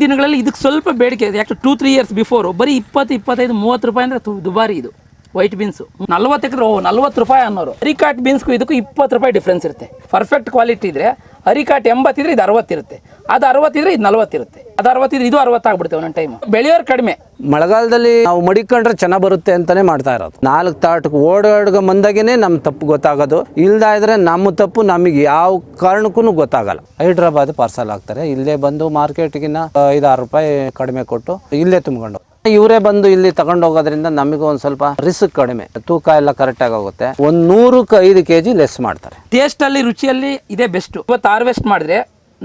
ದಿನಗಳಲ್ಲಿ ಇದಕ್ಕೆ ಸ್ವಲ್ಪ ಬೇಡಿಕೆ ಇದೆ. ಯಾಕೆ ಟೂ ತ್ರೀ ಇಯರ್ಸ್ ಬಿಫೋರು ಬರೀ ಇಪ್ಪತ್ತು, ಇಪ್ಪತ್ತೈದು, ಮೂವತ್ತು ರೂಪಾಯಿ ಅಂದರೆ ದುಬಾರಿ ಇದು. ವೈಟ್ ಬೀನ್ಸು ನಲ್ವತ್ತು ಓ ನಲ್ವತ್ತು ರೂಪಾಯಿ ಅನ್ನೋರು. ಹರಿಕಾಟ್ ಬೀನ್ಸ್ಗೂ ಇದಕ್ಕೂ ಇಪ್ಪತ್ತು ರೂಪಾಯಿ ಡಿಫ್ರೆನ್ಸ್ ಇರುತ್ತೆ. ಪರ್ಫೆಕ್ಟ್ ಕ್ವಾಲಿಟಿ ಇದ್ರೆ ಹರಿಕಾಟ್ ಎಂಬತ್ತಿದ್ರೆ ಇದು ಅರವತ್ತಿರುತ್ತೆ ಅದು ಅರವತ್ತಿದ್ರೆ ಇದು ನಲ್ವತ್ತಿರುತ್ತೆ. ಅದು ಅರವತ್ತಿದ್ರೆ ಇದು ಅರವತ್ತಾಗ್ಬಿಡುತ್ತೆ ಒಂದೊಂದು ಟೈಮ್ ಬೆಳೆಯೋರು ಕಡಿಮೆ. ಮಳೆಗಾಲದಲ್ಲಿ ನಾವು ಮಡಿಕೊಂಡ್ರೆ ಚೆನ್ನಾಗಿ ಬರುತ್ತೆ ಅಂತಾನೆ ಮಾಡ್ತಾ ಇರೋದು. ನಾಲ್ಕು ತಾಟಕ್ಕೆ ಓಡಾಡ್ಗ ಬಂದಾಗೇನೆ ನಮ್ಮ ತಪ್ಪು ಗೊತ್ತಾಗೋದು. ಇಲ್ದ ಇದ್ರೆ ನಮ್ಮ ತಪ್ಪು ನಮಗೆ ಯಾವ ಕಾರಣಕ್ಕೂ ಗೊತ್ತಾಗಲ್ಲ. ಹೈದ್ರಾಬಾದ್ ಪಾರ್ಸಲ್ ಆಗ್ತಾರೆ ಇಲ್ಲೇ ಬಂದು ಮಾರ್ಕೆಟ್ಗಿನ್ನ ಐದಾರು ರೂಪಾಯಿ ಕಡಿಮೆ ಕೊಟ್ಟು ಇಲ್ಲೇ ತುಂಬ್ಕೊಂಡು ಇವರೇ ಬಂದು ಇಲ್ಲಿ ತಗೊಂಡು ಹೋಗೋದ್ರಿಂದ ನಮಗೂ ಒಂದು ಸ್ವಲ್ಪ ರಿಸ್ಕ್ ಕಡಿಮೆ. ತೂಕ ಎಲ್ಲ ಕರೆಕ್ಟಾಗಿ ಹೋಗುತ್ತೆ. ಒಂದು ನೂರಕ್ಕೆ ಐದು ಕೆಜಿ ಲೆಸ್ ಮಾಡ್ತಾರೆ. ಟೇಸ್ಟಲ್ಲಿ ರುಚಿಯಲ್ಲಿ ಇದೇ ಬೆಸ್ಟ್ ಇವತ್ತು ಹಾರ್ವೆಸ್ಟ್ ಮಾಡಿದ್ರೆ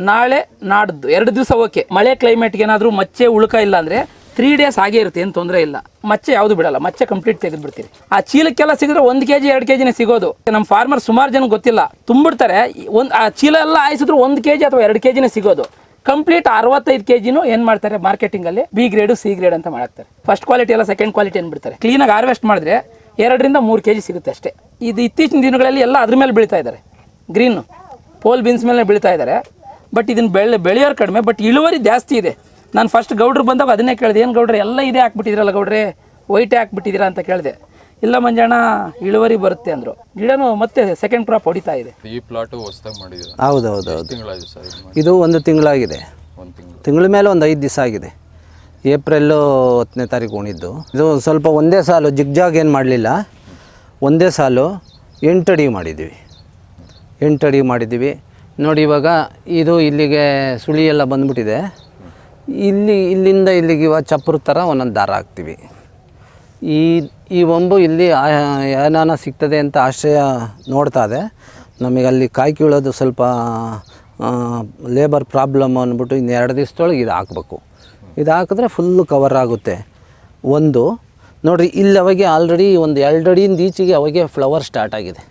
ನಾಳೆ ನಾಡ್ದು, ಎರಡು ದಿವಸ ಓಕೆ. ಮಳೆ ಕ್ಲೈಮೇಟ್ಗೆ ಏನಾದರೂ ಮಚ್ಚೆ ಉಳ್ಕ ಇಲ್ಲ ಅಂದರೆ ತ್ರೀ ಡೇಸ್ ಆಗೇ ಇರುತ್ತೆ, ಏನು ತೊಂದರೆ ಇಲ್ಲ. ಮಚ್ಚೆ ಯಾವುದು ಬಿಡಲ್ಲ, ಮಚ್ಚೆ ಕಂಪ್ಲೀಟ್ ತೆಗೆದು ಬಿಡ್ತೀರಿ. ಆ ಚೀಲಕ್ಕೆಲ್ಲ ಸಿಗಿದ್ರೆ ಒಂದು ಕೆ ಜಿ ಎರಡು ಕೆ ಜಿನೇ ಸಿಗೋದು. ನಮ್ಮ ಫಾರ್ಮರ್ ಸುಮಾರು ಜನ ಗೊತ್ತಿಲ್ಲ. ತುಂಬಿಡ್ತಾರೆ, ಒಂದು, ಆ ಚೀಲ ಎಲ್ಲ ಆಯಿಸಿದ್ರು ಒಂದು ಕೆ ಜಿ ಅಥವಾ ಎರಡು ಕೆ ಜಿನೇ ಸಿಗೋದು. ಕಂಪ್ಲೀಟ್ ಅರವತ್ತೈದು ಕೆ ಜಿನೂ ಏನು ಮಾಡ್ತಾರೆ ಮಾರ್ಕೆಟಿಂಗಲ್ಲಿ ಬಿ ಗ್ರೇಡು ಸಿ ಗ್ರೇಡ್ ಅಂತ ಮಾಡ್ತಾರೆ. ಫಸ್ಟ್ ಕ್ವಾಲಿಟಿ ಎಲ್ಲ ಸೆಕೆಂಡ್ ಕ್ವಾಲಿಟಿ ಅಂದ್ಬಿಡ್ತಾರೆ ಕ್ಲೀನಾಗಿ ಹಾರ್ವೆಸ್ಟ್ ಮಾಡಿದ್ರೆ ಎರಡರಿಂದ ಮೂರು ಕೆ ಜಿ ಸಿಗುತ್ತೆ ಅಷ್ಟೇ. ಇದು ಇತ್ತೀಚಿನ ದಿನಗಳಲ್ಲಿ ಎಲ್ಲ ಅದ್ರ ಮೇಲೆ ಬೀಳ್ತಾ ಇದ್ದಾರೆ. ಗ್ರೀನು ಪೋಲ್ ಬೀನ್ಸ್ ಮೇಲೆ ಬೀಳ್ತಾ ಇದ್ದಾರೆ. ಬಟ್ ಇದನ್ನ ಬೆಳೆ ಬೆಳೆಯೋರು ಕಡಿಮೆ ಬಟ್ ಇಳುವರಿ ಜಾಸ್ತಿ ಇದೆ. ನಾನು ಫಸ್ಟ್ ಗೌಡ್ರು ಬಂದಾಗ ಅದನ್ನೇ ಕೇಳಿದೆ ಏನು ಗೌಡ್ರೆ ಎಲ್ಲ ಇದೇ ಹಾಕ್ಬಿಟ್ಟಿದ್ರಲ್ಲ ಗೌಡ್ರೆ ವೈಟೇ ಹಾಕ್ಬಿಟ್ಟಿದ್ದೀರಾ ಅಂತ ಕೇಳಿದೆ. ಇಲ್ಲ ಮಂಜಣ್ಣ ಇಳುವರಿ ಬರುತ್ತೆ ಅಂದರು. ಗಿಡನೂ ಮತ್ತೆ ಸೆಕೆಂಡ್ ಕ್ರಾಪ್ ಹೊಡಿತಾ ಇದೆ. ಈ ಪ್ಲಾಟು ಹೊಸ್ದಾಗಿ ಮಾಡಿದ್ದೀರಾ. ಹೌದು ಹೌದು ಹೌದು ತಿಂಗಳಾಯ್ತು ಸರ್ ಇದು ಇದು ಒಂದು ತಿಂಗಳಾಗಿದೆ. ಒಂದು ತಿಂಗಳು. ತಿಂಗಳ ಮೇಲೆ ಒಂದು ಐದು ದಿವಸ ಆಗಿದೆ. ಏಪ್ರಿಲ್ಲು ಹತ್ತನೇ ತಾರೀಕು ಉಣಿದ್ದು. ಇದು ಸ್ವಲ್ಪ ಒಂದೇ ಸಾಲು ಜಿಗ್ಜಾಗ್ ಏನು ಮಾಡಲಿಲ್ಲ. ಒಂದೇ ಸಾಲು ಎಂಟು ಅಡಿ ಮಾಡಿದ್ದೀವಿ. ಎಂಟು ಅಡಿ ಮಾಡಿದ್ದೀವಿ. ನೋಡಿ ಇವಾಗ ಇದು ಇಲ್ಲಿಗೆ ಸುಳಿ ಎಲ್ಲ ಬಂದ್ಬಿಟ್ಟಿದೆ. ಇಲ್ಲಿ, ಇಲ್ಲಿಂದ ಇಲ್ಲಿಗೆ ಇವಾಗ ಚಪ್ಪರ ಥರ ಒಂದೊಂದು ದಾರ ಹಾಕ್ತೀವಿ. ಈ ಈ ಒಂಬು ಇಲ್ಲಿ ಏನಾನ ಸಿಗ್ತದೆ ಅಂತ ಆಶ್ರಯ ನೋಡ್ತಾ ಇದೆ. ನಮಗೆ ಅಲ್ಲಿ ಕಾಯಿ ಕೀಳೋದು ಸ್ವಲ್ಪ ಲೇಬರ್ ಪ್ರಾಬ್ಲಮ್ ಅಂದ್ಬಿಟ್ಟು ಇನ್ನು ಎರಡು ದಿವಸದೊಳಗೆ ಇದು ಹಾಕ್ಬೇಕು. ಇದು ಹಾಕಿದ್ರೆ ಫುಲ್ಲು ಕವರ್ ಆಗುತ್ತೆ. ಒಂದು, ನೋಡಿರಿ, ಇಲ್ಲಿ ಅವಾಗೆ ಆಲ್ರೆಡಿ ಒಂದು ಎರಡು ಅಡಿಯಿಂದ ಈಚೆಗೆ ಅವಾಗೆ ಫ್ಲವರ್ ಸ್ಟಾರ್ಟ್ ಆಗಿದೆ.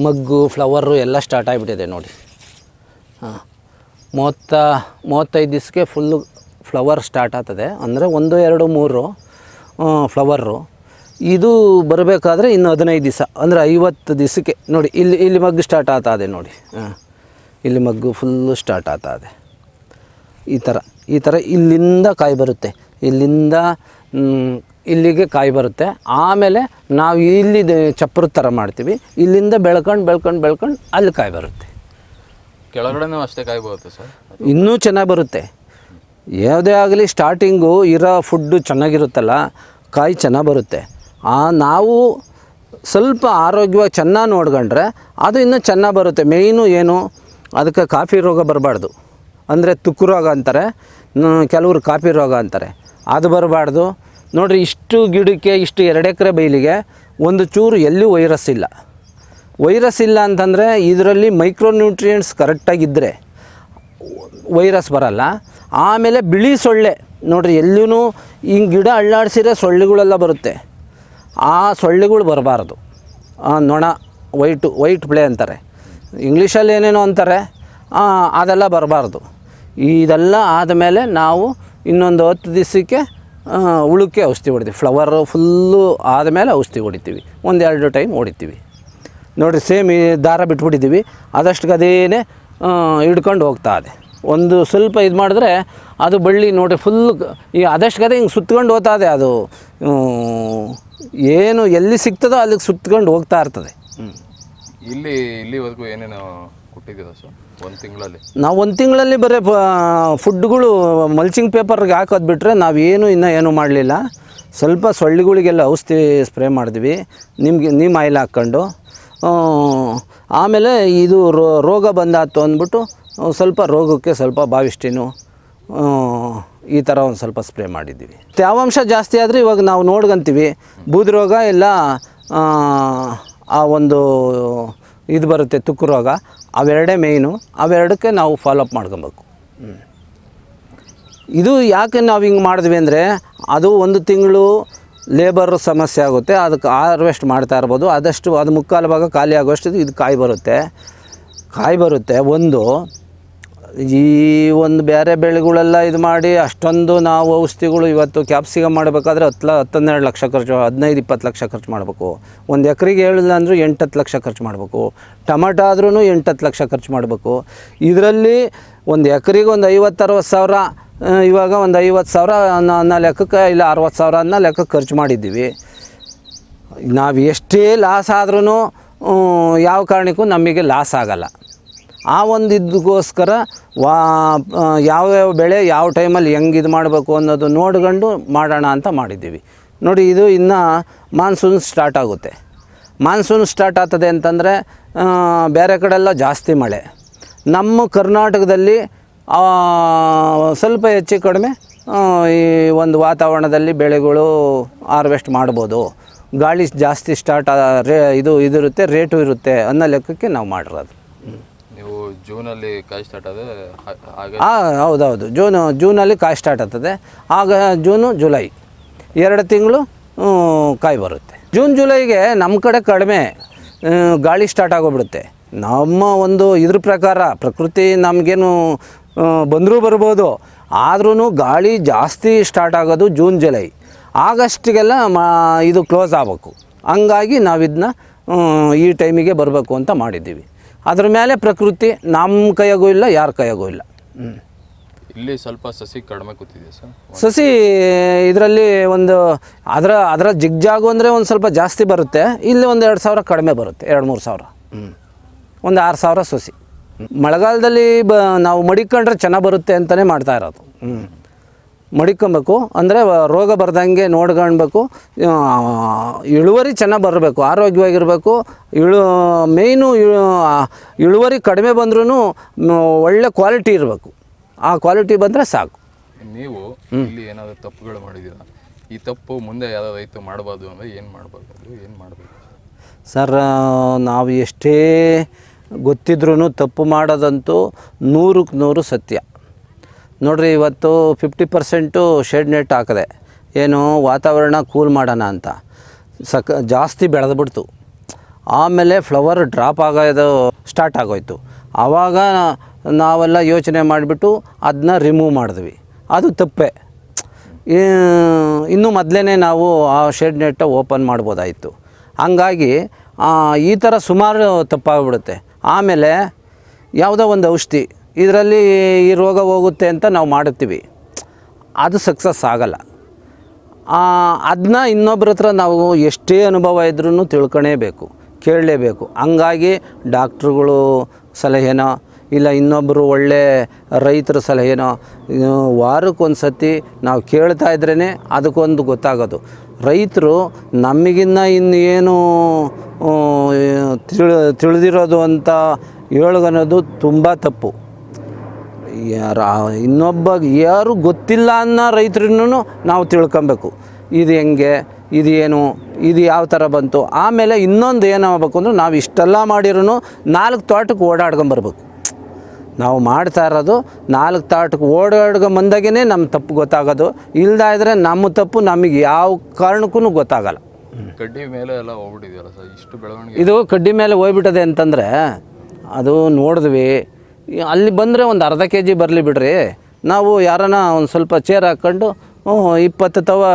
ಮಗ್ಗು ಫ್ಲವರು ಎಲ್ಲ ಸ್ಟಾರ್ಟ್ ಆಗಿಬಿಟ್ಟಿದೆ ನೋಡಿ. ಹಾಂ. ಮೂವತ್ತ, ಮೂವತ್ತೈದು ದಿವಸಕ್ಕೆ ಫುಲ್ಲು ಫ್ಲವರ್ ಸ್ಟಾರ್ಟ್ ಆಗ್ತದೆ. ಅಂದರೆ ಒಂದು, ಎರಡು, ಮೂರು ಫ್ಲವರು ಇದು ಬರಬೇಕಾದ್ರೆ ಇನ್ನು ಹದಿನೈದು ದಿವಸ, ಅಂದರೆ ಐವತ್ತು ದಿವಸಕ್ಕೆ ನೋಡಿ, ಇಲ್ಲಿ ಇಲ್ಲಿ ಮಗ್ಗು ಸ್ಟಾರ್ಟ್ ಆಗ್ತಾ ಇದೆ ನೋಡಿ. ಹಾಂ. ಇಲ್ಲಿ ಮಗ್ಗು ಫುಲ್ಲು ಸ್ಟಾರ್ಟ್ ಆಗ್ತಾ ಇದೆ. ಈ ಥರ ಈ ಥರ ಇಲ್ಲಿಂದ ಕಾಯಿ ಬರುತ್ತೆ. ಇಲ್ಲಿಂದ ಇಲ್ಲಿಗೆ ಕಾಯಿ ಬರುತ್ತೆ. ಆಮೇಲೆ ನಾವು ಇಲ್ಲಿ ಚಪ್ಪರದ ಥರ ಮಾಡ್ತೀವಿ. ಇಲ್ಲಿಂದ ಬೆಳ್ಕೊಂಡು ಬೆಳ್ಕೊಂಡು ಬೆಳ್ಕೊಂಡು ಅಲ್ಲಿ ಕಾಯಿ ಬರುತ್ತೆ. ಕೆಳಗಡೆನೂ ಅಷ್ಟೇ ಕಾಯಿ ಬರುತ್ತೆ ಸರ್? ಇನ್ನೂ ಚೆನ್ನಾಗಿ ಬರುತ್ತೆ. ಯಾವುದೇ ಆಗಲಿ ಸ್ಟಾರ್ಟಿಂಗು ಇರೋ ಫುಡ್ಡು ಚೆನ್ನಾಗಿರುತ್ತಲ್ಲ ಕಾಯಿ ಚೆನ್ನಾಗಿ ಬರುತ್ತೆ. ಆ ನಾವು ಸ್ವಲ್ಪ ಆರೋಗ್ಯವಾಗಿ ಚೆನ್ನಾಗಿ ನೋಡ್ಕೊಂಡ್ರೆ ಅದು ಇನ್ನೂ ಚೆನ್ನಾಗಿ ಬರುತ್ತೆ. ಮೇಯ್ನು ಏನು ಅದಕ್ಕೆ ಕಾಫಿ ರೋಗ ಬರಬಾರ್ದು. ಅಂದರೆ ತುಕ್ಕು ರೋಗ ಅಂತಾರೆ ಕೆಲವರು ಕಾಫಿ ರೋಗ ಅಂತಾರೆ. ಅದು ಬರಬಾರ್ದು. ನೋಡಿರಿ, ಇಷ್ಟು ಗಿಡಕ್ಕೆ, ಇಷ್ಟು ಎರಡು ಎಕರೆ ಬೈಲಿಗೆ ಒಂದು ಚೂರು ಎಲ್ಲೂ ವೈರಸ್ ಇಲ್ಲ. ವೈರಸ್ ಇಲ್ಲ ಅಂತಂದರೆ ಇದರಲ್ಲಿ ಮೈಕ್ರೋನ್ಯೂಟ್ರಿಯೆಂಟ್ಸ್ ಕರೆಕ್ಟಾಗಿದ್ದರೆ ವೈರಸ್ ಬರಲ್ಲ. ಆಮೇಲೆ ಬಿಳಿ ಸೊಳ್ಳೆ, ನೋಡಿರಿ ಎಲ್ಲೂ ಹಿಂಗೆ ಗಿಡ ಅಳ್ಳಾಡಿಸಿದ್ರೆ ಸೊಳ್ಳೆಗಳೆಲ್ಲ ಬರುತ್ತೆ. ಆ ಸೊಳ್ಳೆಗಳು ಬರಬಾರ್ದು. ನೊಣ, ವೈಟು, ವೈಟ್ ಪ್ಲೇ ಅಂತಾರೆ. ಇಂಗ್ಲೀಷಲ್ಲಿ ಏನೇನೋ ಅಂತಾರೆ ಅದೆಲ್ಲ ಬರಬಾರ್ದು. ಇದೆಲ್ಲ ಆದಮೇಲೆ ನಾವು ಇನ್ನೊಂದು ಹತ್ತು ದಿವಸಕ್ಕೆ ಉಳುಕ್ಕೆ ಔಷಧಿ ಹೊಡಿತೀವಿ. ಫ್ಲವರು ಫುಲ್ಲು ಆದಮೇಲೆ ಔಷಧಿ ಹೊಡಿತೀವಿ. ಒಂದೆರಡು ಟೈಮ್ ಹೊಡಿತೀವಿ. ನೋಡಿರಿ ಸೇಮ್ ಈ ದಾರ ಬಿಟ್ಬಿಟ್ಟಿದ್ದೀವಿ. ಅದಷ್ಟು ಅದೇನೆ ಆ, ಹಿಡ್ಕೊಂಡು ಹೋಗ್ತಾ ಇದೆ. ಒಂದು ಸ್ವಲ್ಪ ಇದು ಮಾಡಿದ್ರೆ ಅದು ಬಳ್ಳಿ ನೋಡಿ ಫುಲ್ ಈ ಅದಷ್ಟು ಕತೆ ಹಿಂಗೆ ಸುತ್ಕೊಂಡು ಹೋಗ್ತಾ ಇದೆ. ಅದು ಏನು ಎಲ್ಲಿ ಸಿಗ್ತದೋ ಅಲ್ಲಿಗೆ ಸುತ್ಕೊಂಡು ಹೋಗ್ತಾ ಇರ್ತದೆ. ಇಲ್ಲಿ ಇಲ್ಲಿವರೆಗೂ ಏನೇನು ಸರ್? ಒಂದು ತಿಂಗಳಲ್ಲಿ? ನಾವು ಒಂದು ತಿಂಗಳಲ್ಲಿ ಬರೀ ಫುಡ್ಗಳು ಮಲ್ಚಿಂಗ್ ಪೇಪರ್ಗೆ ಹಾಕೋದು ಬಿಟ್ಟರೆ ನಾವೇನು ಇನ್ನೂ ಏನೂ ಮಾಡಲಿಲ್ಲ. ಸ್ವಲ್ಪ ಸೊಳ್ಳೆಗಳಿಗೆಲ್ಲ ಔಷಧಿ ಸ್ಪ್ರೇ ಮಾಡಿದ್ವಿ. ನಿಮಗೆ ನಿಮ್ಮ ಆಯಿಲ್ ಹಾಕ್ಕೊಂಡು. ಆಮೇಲೆ ಇದು ರೋಗ ಬಂದಾತು ಅಂದ್ಬಿಟ್ಟು ಸ್ವಲ್ಪ ರೋಗಕ್ಕೆ ಸ್ವಲ್ಪ ಬಾವಿಷ್ಟಿನೂ ಈ ಥರ ಒಂದು ಸ್ವಲ್ಪ ಸ್ಪ್ರೇ ಮಾಡಿದ್ದೀವಿ. ತೇವಾಂಶ ಜಾಸ್ತಿ ಆದರೆ ಇವಾಗ ನಾವು ನೋಡ್ಕೊಂತೀವಿ ಬೂದಿ ರೋಗ, ಇಲ್ಲ ಆ, ಒಂದು ಇದು ಬರುತ್ತೆ ತುಕ್ಕು ರೋಗ. ಅವೆರಡೇ ಮೇಯ್ನು ಅವೆರಡಕ್ಕೆ ನಾವು ಫಾಲೋಅಪ್ ಮಾಡ್ಕೊಬೇಕು. ಇದು ಯಾಕೆ ನಾವು ಹಿಂಗೆ ಮಾಡಿದ್ವಿ ಅಂದರೆ ಅದು ಒಂದು ತಿಂಗಳು ಲೇಬರ್ ಸಮಸ್ಯೆ ಆಗುತ್ತೆ. ಅದಕ್ಕೆ ಹಾರ್ವೆಸ್ಟ್ ಮಾಡ್ತಾ ಇರ್ಬೋದು. ಆದಷ್ಟು ಅದು ಮುಕ್ಕಾಲು ಭಾಗ ಖಾಲಿ ಆಗೋಷ್ಟು ಇದು ಕಾಯಿ ಬರುತ್ತೆ. ಕಾಯಿ ಬರುತ್ತೆ. ಒಂದು ಈ ಒಂದು ಬೇರೆ ಬೆಳೆಗಳೆಲ್ಲ ಇದು ಮಾಡಿ ಅಷ್ಟೊಂದು ನಾವು ಔಷಧಿಗಳು ಇವತ್ತು ಕ್ಯಾಪ್ಸಿಕಮ್ ಮಾಡಬೇಕಾದ್ರೆ ಹತ್ತು ಲ ಹತ್ತನ್ನೆರಡು ಲಕ್ಷ ಖರ್ಚು, ಹದಿನೈದು, ಇಪ್ಪತ್ತು ಲಕ್ಷ ಖರ್ಚು ಮಾಡಬೇಕು. ಒಂದು ಎಕರೆಗೆ ಹೇಳಿಲ್ಲ ಅಂದರೂ ಎಂಟು ಹತ್ತು ಲಕ್ಷ ಖರ್ಚು ಮಾಡಬೇಕು. ಟೊಮಾಟೊ ಆದ್ರೂ ಎಂಟು ಹತ್ತು ಲಕ್ಷ ಖರ್ಚು ಮಾಡಬೇಕು. ಇದರಲ್ಲಿ ಒಂದು ಎಕರೆಗೆ ಒಂದು ಐವತ್ತರವತ್ತು ಸಾವಿರ ಇವಾಗ ಒಂದು ಐವತ್ತು ಸಾವಿರ, ಅನ್ನೋ ಲೆಕ್ಕಕ್ಕೆ ಇಲ್ಲ ಅರವತ್ತು ಸಾವಿರ ಅನ್ನೋ ಲೆಕ್ಕಕ್ಕೆ ಖರ್ಚು ಮಾಡಿದ್ದೀವಿ. ನಾವು ಎಷ್ಟೇ ಲಾಸ್ ಆದ್ರೂ ಯಾವ ಕಾರಣಕ್ಕೂ ನಮಗೆ ಲಾಸ್ ಆಗಲ್ಲ. ಆ ಒಂದು ಇದಕ್ಕೋಸ್ಕರ ವಾ ಯಾವ್ಯಾವ ಬೆಳೆ ಯಾವ ಟೈಮಲ್ಲಿ ಹೆಂಗೆ ಇದು ಮಾಡಬೇಕು ಅನ್ನೋದು ನೋಡ್ಕೊಂಡು ಮಾಡೋಣ ಅಂತ ಮಾಡಿದ್ದೀವಿ. ನೋಡಿ, ಇದು ಇನ್ನು ಮಾನ್ಸೂನ್ ಸ್ಟಾರ್ಟ್ ಆಗುತ್ತೆ. ಮಾನ್ಸೂನ್ ಸ್ಟಾರ್ಟ್ ಆಗ್ತದೆ ಅಂತಂದರೆ ಬೇರೆ ಕಡೆಲ್ಲ ಜಾಸ್ತಿ ಮಳೆ. ನಮ್ಮ ಕರ್ನಾಟಕದಲ್ಲಿ ಸ್ವಲ್ಪ ಹೆಚ್ಚು ಕಡಿಮೆ ಈ ಒಂದು ವಾತಾವರಣದಲ್ಲಿ ಬೆಳೆಗಳು ಹಾರ್ವೆಸ್ಟ್ ಮಾಡ್ಬೋದು. ಗಾಳಿ ಜಾಸ್ತಿ ಸ್ಟಾರ್ಟ್ ರೇ, ಇದು, ಇದಿರುತ್ತೆ, ರೇಟು ಇರುತ್ತೆ ಅನ್ನೋ ಲೆಕ್ಕಕ್ಕೆ ನಾವು ಮಾಡಿರೋದು. ಜೂನಲ್ಲಿ ಕಾಯಿ ಸ್ಟಾರ್ಟ್ ಆದ್ರೆ ಹಾ- ಹಾಗೆ ಹಾಂ ಹೌದೌದು. ಜೂನ್, ಜೂನಲ್ಲಿ ಕಾಯಿ ಸ್ಟಾರ್ಟ್ ಆಗ್ತದೆ. ಆಗ ಜೂನು, ಜುಲೈ. ಎರಡು ತಿಂಗಳು ಕಾಯಿ ಬರುತ್ತೆ. ಜೂನ್, ಜುಲೈಗೆ ನಮ್ಮ ಕಡೆ ಕಡಿಮೆ ಗಾಳಿ ಸ್ಟಾರ್ಟ್ ಆಗೋಗ್ಬಿಡುತ್ತೆ. ನಮ್ಮ ಒಂದು ಇದ್ರ ಪ್ರಕಾರ ಪ್ರಕೃತಿ ನಮಗೇನು ಬಂದರೂ ಬರ್ಬೋದು. ಆದ್ರೂ ಗಾಳಿ ಜಾಸ್ತಿ ಸ್ಟಾರ್ಟ್ ಆಗೋದು ಜೂನ್, ಜುಲೈ. ಆಗಸ್ಟಿಗೆಲ್ಲ ಮಾ ಇದು ಕ್ಲೋಸ್ ಆಗಬೇಕು. ಹಂಗಾಗಿ ನಾವಿದನ್ನ ಈ ಟೈಮಿಗೆ ಬರಬೇಕು ಅಂತ ಮಾಡಿದ್ದೀವಿ. ಅದ್ರ ಮೇಲೆ ಪ್ರಕೃತಿ ನಮ್ಮ ಕೈಯಾಗೂ ಇಲ್ಲ ಯಾರ ಕೈಯಾಗೂ ಇಲ್ಲ. ಹ್ಞೂ ಇಲ್ಲಿ ಸ್ವಲ್ಪ ಸಸಿ ಕಡಿಮೆ ಕೂತಿದೆ ಸರ್. ಸಸಿ ಇದರಲ್ಲಿ ಒಂದು ಅದರ ಅದರ ಜಿಗ್ಜಾಗು ಅಂದರೆ ಒಂದು ಸ್ವಲ್ಪ ಜಾಸ್ತಿ ಬರುತ್ತೆ. ಇಲ್ಲಿ ಒಂದು ಎರಡು ಸಾವಿರ ಕಡಿಮೆ ಬರುತ್ತೆ ಎರಡು ಮೂರು ಸಾವಿರ. ಹ್ಞೂ ಒಂದು ಆರು ಸಾವಿರ ಸಸಿ. ಮಳೆಗಾಲದಲ್ಲಿ ಬ ನಾವು ಮಡಿಕೊಂಡ್ರೆ ಚೆನ್ನಾಗಿ ಬರುತ್ತೆ ಅಂತಲೇ ಮಾಡ್ತಾ ಇರೋದು. ಹ್ಞೂ ಮಡಿಕೊಬೇಕು. ಅಂದರೆ ರೋಗ ಬರ್ದಂಗೆ ನೋಡ್ಕೊಳ್ಬೇಕು. ಇಳುವರಿ ಚೆನ್ನಾಗಿ ಬರಬೇಕು. ಆರೋಗ್ಯವಾಗಿರಬೇಕು. ಇಳು ಮೇಯ್ನು ಇಳುವರಿ ಕಡಿಮೆ ಬಂದ್ರೂ ಒಳ್ಳೆ ಕ್ವಾಲಿಟಿ ಇರಬೇಕು. ಆ ಕ್ವಾಲಿಟಿ ಬಂದರೆ ಸಾಕು. ನೀವು ಇಲ್ಲಿ ಏನಾದರೂ ತಪ್ಪುಗಳು ಮಾಡಿದ್ದೀರ? ಈ ತಪ್ಪು ಮುಂದೆ ಯಾವ್ದಾದ್ರು ರೈತ ಮಾಡಬಾರ್ದು ಅಂದರೆ ಏನು ಮಾಡಬಾರ್ದು? ಏನು ಮಾಡಬೇಕು? ಸರ್ ನಾವು ಎಷ್ಟೇ ಗೊತ್ತಿದ್ರೂ ತಪ್ಪು ಮಾಡೋದಂತೂ ನೂರಕ್ಕೆ ನೂರು ಸತ್ಯ. ನೋಡ್ರಿ, ಇವತ್ತು ಫಿಫ್ಟಿ ಪರ್ಸೆಂಟು ಶೆಡ್ ನೆಟ್ ಹಾಕಿದೆ. ಏನು ವಾತಾವರಣ ಕೂಲ್ ಮಾಡೋಣ ಅಂತ. ಸಕ, ಜಾಸ್ತಿ ಬೆಳೆದ್ಬಿಡ್ತು ಆಮೇಲೆ ಫ್ಲವರ್ ಡ್ರಾಪ್ ಆಗೋದು ಸ್ಟಾರ್ಟ್ ಆಗೋಯ್ತು. ಆವಾಗ ನಾವೆಲ್ಲ ಯೋಚನೆ ಮಾಡಿಬಿಟ್ಟು ಅದನ್ನ ರಿಮೂವ್ ಮಾಡಿದ್ವಿ. ಅದು ತಪ್ಪೆ. ಇನ್ನೂ ಮೊದಲೇ ನಾವು ಆ ಶೆಡ್ ನೆಟ್ಟ ಓಪನ್ ಮಾಡ್ಬೋದಾಯಿತು. ಹಂಗಾಗಿ ಈ ಥರ ಸುಮಾರು ತಪ್ಪಾಗ್ಬಿಡುತ್ತೆ. ಆಮೇಲೆ ಯಾವುದೋ ಒಂದು ಔಷಧಿ. ಇದರಲ್ಲಿ ಈ ರೋಗ ಹೋಗುತ್ತೆ ಅಂತ ನಾವು ಮಾಡುತ್ತೀವಿ. ಅದು ಸಕ್ಸಸ್ ಆಗಲ್ಲ. ಅದನ್ನ ಇನ್ನೊಬ್ಬರ ಹತ್ರ ನಾವು ಎಷ್ಟೇ ಅನುಭವ ಇದ್ರೂ ತಿಳ್ಕೊಳೇಬೇಕು, ಕೇಳಲೇಬೇಕು. ಹಂಗಾಗಿ ಡಾಕ್ಟ್ರುಗಳು ಸಲಹೆನೋ, ಇಲ್ಲ ಇನ್ನೊಬ್ಬರು ಒಳ್ಳೆ ರೈತರ ಸಲಹೆನೋ ವಾರಕ್ಕೊಂದು ಸತಿ ನಾವು ಕೇಳ್ತಾ ಇದ್ರೇ ಅದಕ್ಕೊಂದು ಗೊತ್ತಾಗೋದು. ರೈತರು ನಮಗಿನ್ನ ಇನ್ನೇನು ತಿಳಿ, ತಿಳಿದಿರೋದು ಅಂತ ಹೇಳೋದು ತುಂಬ ತಪ್ಪು. ಇನ್ನೊಬ್ಬ ಯಾರು ಗೊತ್ತಿಲ್ಲ ಅನ್ನೋ ರೈತರನ್ನು ನಾವು ತಿಳ್ಕೊಬೇಕು. ಇದು ಹೆಂಗೆ ಇದು ಏನು ಇದು ಯಾವ ಥರ ಬಂತು. ಆಮೇಲೆ ಇನ್ನೊಂದು ಏನಾಗಬೇಕು ಅಂದ್ರೆ ನಾವು ಇಷ್ಟೆಲ್ಲ ಮಾಡಿರೂ ನಾಲ್ಕು ತೋಟಕ್ಕೆ ಓಡಾಡ್ಕೊಂಬರ್ಬೇಕು ನಾವು ಮಾಡ್ತಾ ಇರೋದು ನಾಲ್ಕು ತಾಟಕ್ಕೆ ಓಡಾಡ್ಕೊಂಬಂದಾಗೇ ನಮ್ಮ ತಪ್ಪು ಗೊತ್ತಾಗೋದು. ಇಲ್ದಾದ್ರೆ ನಮ್ಮ ತಪ್ಪು ನಮಗೆ ಯಾವ ಕಾರಣಕ್ಕೂ ಗೊತ್ತಾಗಲ್ಲ. ಕಡ್ಡಿ ಮೇಲೆ ಎಲ್ಲ ಹೋಗ್ಬಿಟ್ಟಿದೆಯಲ್ಲ ಸರ್ ಇಷ್ಟು ಬೆಳವಣಿಗೆ ಇದು ಕಡ್ಡಿ ಮೇಲೆ ಹೋಗ್ಬಿಟ್ಟದೆ ಅಂತಂದರೆ ಅದು ನೋಡಿದ್ವಿ. ಅಲ್ಲಿ ಬಂದರೆ ಒಂದು ಅರ್ಧ ಕೆ ಜಿ ಬರಲಿ ಬಿಡ್ರಿ. ನಾವು ಯಾರನ್ನ ಒಂದು ಸ್ವಲ್ಪ ಚೇರ್ ಹಾಕ್ಕೊಂಡು ಹ್ಞೂ ಇಪ್ಪತ್ತು ತವ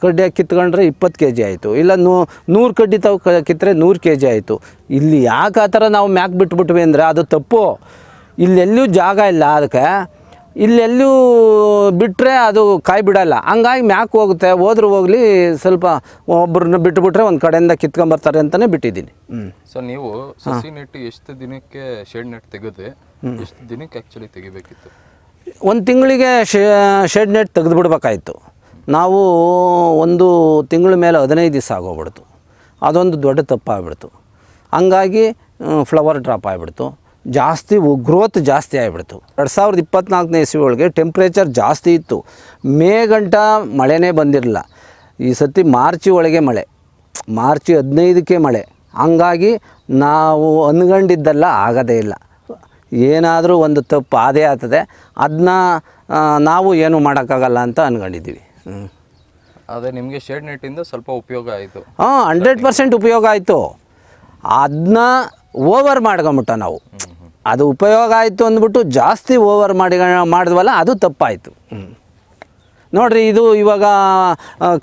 ಕಡ್ಡಿ ಕಿತ್ಕೊಂಡ್ರೆ ಇಪ್ಪತ್ತು ಕೆ ಜಿ ಆಯಿತು. ಇಲ್ಲ ನೂ, ನೂರು ಕಡ್ಡಿ ತವ ಕ- ಕಿತ್ತರೆ ನೂರು ಕೆ ಜಿ ಆಯಿತು. ಇಲ್ಲಿ ಯಾಕೆ ಆ ಥರ ನಾವು ಮ್ಯಾಕ್ ಬಿಟ್ಬಿಟ್ವಿ ಅಂದರೆ ಅದು ತಪ್ಪು. ಇಲ್ಲೆಲ್ಲೂ ಜಾಗ ಇಲ್ಲ ಅದಕ್ಕೆ. ಇಲ್ಲೆಲ್ಲೂ ಬಿಟ್ಟರೆ ಅದು ಕಾಯಿ ಬಿಡಲ್ಲ. ಹಂಗಾಗಿ ಮ್ಯಾಕ್ ಹೋಗುತ್ತೆ ಹೋದ್ರೂ ಹೋಗಲಿ ಸ್ವಲ್ಪ ಒಬ್ಬರನ್ನ ಬಿಟ್ಟುಬಿಟ್ರೆ ಒಂದು ಕಡೆಯಿಂದ ಕಿತ್ಕೊಂಬರ್ತಾರೆ ಅಂತಲೇ ಬಿಟ್ಟಿದ್ದೀನಿ. ಹ್ಞೂ ಸರ್ ನೀವು ಸಸಿ ನೆಟ್ಟು ಎಷ್ಟು ದಿನಕ್ಕೆ ಶೇಡ್ ನೆಟ್ ತೆಗೆದು ಎಷ್ಟು ದಿನಕ್ಕೆ ಆ್ಯಕ್ಚುಲಿ ತೆಗಿಬೇಕಿತ್ತು? ಒಂದು ತಿಂಗಳಿಗೆ ಶೆಡ್ ನೆಟ್ ತೆಗೆದುಬಿಡ್ಬೇಕಾಯ್ತು ನಾವು ಒಂದು ತಿಂಗಳ ಮೇಲೆ ಹದಿನೈದು ದಿವಸ ಆಗೋಗ್ಬಿಡ್ತು. ಅದೊಂದು ದೊಡ್ಡ ತಪ್ಪಾಗ್ಬಿಡ್ತು. ಹಂಗಾಗಿ ಫ್ಲವರ್ ಡ್ರಾಪ್ ಆಗಿಬಿಡ್ತು. ಜಾಸ್ತಿ ಗ್ರೋತ್ ಜಾಸ್ತಿ ಆಗಿಬಿಡ್ತು. ಎರಡು ಸಾವಿರದ ಇಪ್ಪತ್ತ್ನಾಲ್ಕನೇ ಇಸ್ವಿ ಒಳಗೆ ಟೆಂಪ್ರೇಚರ್ ಜಾಸ್ತಿ ಇತ್ತು. ಮೇ ಗಂಟ ಮಳೆನೇ ಬಂದಿರಲಿಲ್ಲ. ಈ ಸತಿ ಮಾರ್ಚಿ ಒಳಗೆ ಮಳೆ. ಮಾರ್ಚಿ ಹದಿನೈದಕ್ಕೆ ಮಳೆ. ಹಂಗಾಗಿ ನಾವು ಅನ್ಗಂಡಿದ್ದೆಲ್ಲ ಆಗೋದೇ ಇಲ್ಲ. ಏನಾದರೂ ಒಂದು ತಪ್ಪು ಆದೇ ಆಗ್ತದೆ. ಅದನ್ನ ನಾವು ಏನು ಮಾಡೋಕ್ಕಾಗಲ್ಲ ಅಂತ ಅಂದ್ಕೊಂಡಿದ್ದೀವಿ ಅದೇ ನಿಮಗೆ ಶೇಡ್ ನೆಟ್ಟಿಂದ ಸ್ವಲ್ಪ ಉಪಯೋಗ ಆಯಿತು. ಹಾಂ ಹಂಡ್ರೆಡ್ ಪರ್ಸೆಂಟ್ ಉಪಯೋಗ ಆಯಿತು. ಅದನ್ನ ಓವರ್ ಮಾಡ್ಕೊಂಬಿಟ್ಟ ನಾವು. ಅದು ಉಪಯೋಗ ಆಯಿತು ಅಂದ್ಬಿಟ್ಟು ಜಾಸ್ತಿ ಓವರ್ ಮಾಡಿ ಮಾಡಿದ್ವಲ್ಲ ಅದು ತಪ್ಪಾಯಿತು. ನೋಡ್ರಿ ಇದು ಇವಾಗ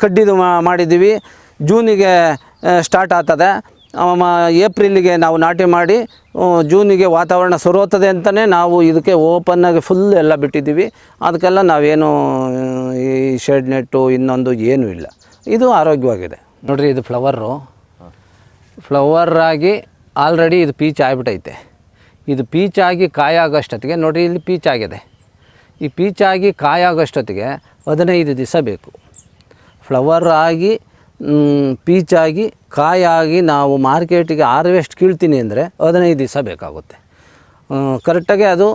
ಕಡ್ಡಿದು ಮಾಡಿದ್ದೀವಿ. ಜೂನಿಗೆ ಸ್ಟಾರ್ಟ್ ಆಗ್ತದೆ. ಏಪ್ರಿಲಿಗೆ ನಾವು ನಾಟಿ ಮಾಡಿ ಜೂನಿಗೆ ವಾತಾವರಣ ಸರೋತದೆ ಅಂತಲೇ ನಾವು ಇದಕ್ಕೆ ಓಪನ್ನಾಗಿ ಫುಲ್ ಎಲ್ಲ ಬಿಟ್ಟಿದ್ದೀವಿ. ಅದಕ್ಕೆಲ್ಲ ನಾವೇನು ಈ ಶೆಡ್ ನೆಟ್ಟು ಇನ್ನೊಂದು ಏನೂ ಇಲ್ಲ. ಇದು ಆರೋಗ್ಯವಾಗಿದೆ. ನೋಡಿರಿ ಇದು ಫ್ಲವರು ಫ್ಲವರ್ ಆಗಿ ಆಲ್ರೆಡಿ ಇದು ಪೀಚ್ ಆಗಿಬಿಟ್ಟೈತೆ ಇದು ಪೀಚಾಗಿ ಕಾಯಾಗೋಷ್ಟೊತ್ತಿಗೆ, ನೋಡಿ ಇಲ್ಲಿ ಪೀಚ್ ಆಗಿದೆ. ಈ ಪೀಚಾಗಿ ಕಾಯಾಗೋಷ್ಟೊತ್ತಿಗೆ ಹದಿನೈದು ದಿವಸ ಬೇಕು. ಫ್ಲವರ್ ಆಗಿ ಪೀಚಾಗಿ ಕಾಯಾಗಿ ನಾವು ಮಾರ್ಕೆಟಿಗೆ ಹಾರ್ವೆಸ್ಟ್ ಕೀಳ್ತೀನಿ ಅಂದರೆ ಹದಿನೈದು ದಿವಸ ಬೇಕಾಗುತ್ತೆ. ಕರೆಕ್ಟಾಗಿ ಅದು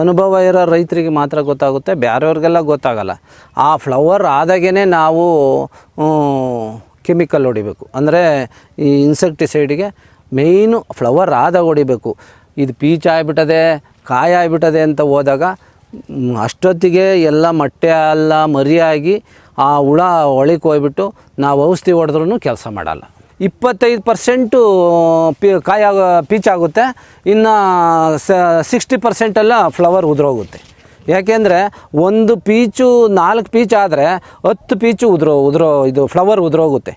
ಅನುಭವ ಇರೋ ರೈತರಿಗೆ ಮಾತ್ರ ಗೊತ್ತಾಗುತ್ತೆ, ಬೇರೆಯವ್ರಿಗೆಲ್ಲ ಗೊತ್ತಾಗಲ್ಲ. ಆ ಫ್ಲವರ್ ಆದಾಗೇ ನಾವು ಕೆಮಿಕಲ್ ಹೊಡಿಬೇಕು. ಅಂದರೆ ಈ ಇನ್ಸೆಕ್ಟಿಸೈಡಿಗೆ ಮೇಯ್ನು ಫ್ಲವರ್ ಆದಾಗ ಹೊಡಿಬೇಕು. ಇದು ಪೀಚ್ ಆಗಿಬಿಟ್ಟದೆ, ಕಾಯ ಆಗಿಬಿಟ್ಟದೆ ಅಂತ ಹೋದಾಗ ಅಷ್ಟೊತ್ತಿಗೆ ಎಲ್ಲ ಮೊಟ್ಟೆ ಎಲ್ಲ ಮರಿಯಾಗಿ ಆ ಹುಳ ಒಳಕ್ಕೆ ಹೋಗ್ಬಿಟ್ಟು ನಾವು ಔಷಧಿ ಹೊಡೆದ್ರೂ ಕೆಲಸ ಮಾಡಲ್ಲ. ಇಪ್ಪತ್ತೈದು ಪರ್ಸೆಂಟು, ಪಿ ಕಾಯಾಗ ಪೀಚಾಗುತ್ತೆ ಇನ್ನು ಸಿಕ್ಸ್ಟಿ ಪರ್ಸೆಂಟೆಲ್ಲ ಫ್ಲವರ್ ಉದುರೋಗುತ್ತೆ. ಯಾಕೆಂದರೆ ಒಂದು ಪೀಚು ನಾಲ್ಕು ಪೀಚ್ ಆದರೆ ಹತ್ತು ಪೀಚು ಉದುರೋ ಉದುರೋ, ಇದು ಫ್ಲವರ್ ಉದುರೋಗುತ್ತೆ.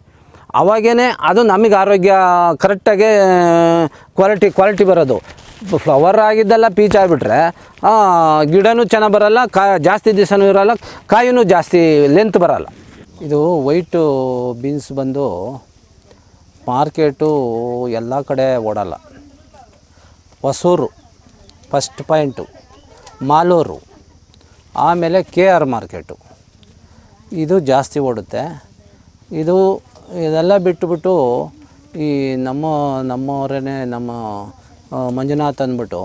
ಅವಾಗೇ ಅದು ನಮಗೆ ಆರೋಗ್ಯ ಕರೆಕ್ಟಾಗಿ ಕ್ವಾಲಿಟಿ ಕ್ವಾಲಿಟಿ ಬರೋದು. ಫ್ಲವರ್ ಆಗಿದ್ದೆಲ್ಲ ಪೀಚ್ ಆಗಿಬಿಟ್ರೆ ಗಿಡನೂ ಚೆನ್ನಾಗಿ ಬರೋಲ್ಲ, ಕಾ, ಜಾಸ್ತಿ ದಿವಸನೂ ಇರೋಲ್ಲ, ಕಾಯಿನೂ ಜಾಸ್ತಿ ಲೆಂತ್ ಬರೋಲ್ಲ. ಇದು ವೈಟು ಬೀನ್ಸ್ ಬಂದು ಮಾರ್ಕೆಟು ಎಲ್ಲ ಕಡೆ ಓಡಲ್ಲ. ಹೊಸೂರು ಫಸ್ಟ್ ಪಾಯಿಂಟು ಮಾಲೂರು, ಆಮೇಲೆ ಕೆ ಆರ್ ಮಾರ್ಕೆಟು. ಇದು ಜಾಸ್ತಿ ಓಡುತ್ತೆ. ಇದು ಇದೆಲ್ಲ ಬಿಟ್ಟುಬಿಟ್ಟು ಈ ನಮ್ಮ ನಮ್ಮವರೇ ನಮ್ಮ ಮಂಜುನಾಥ್ ಅಂದ್ಬಿಟ್ಟು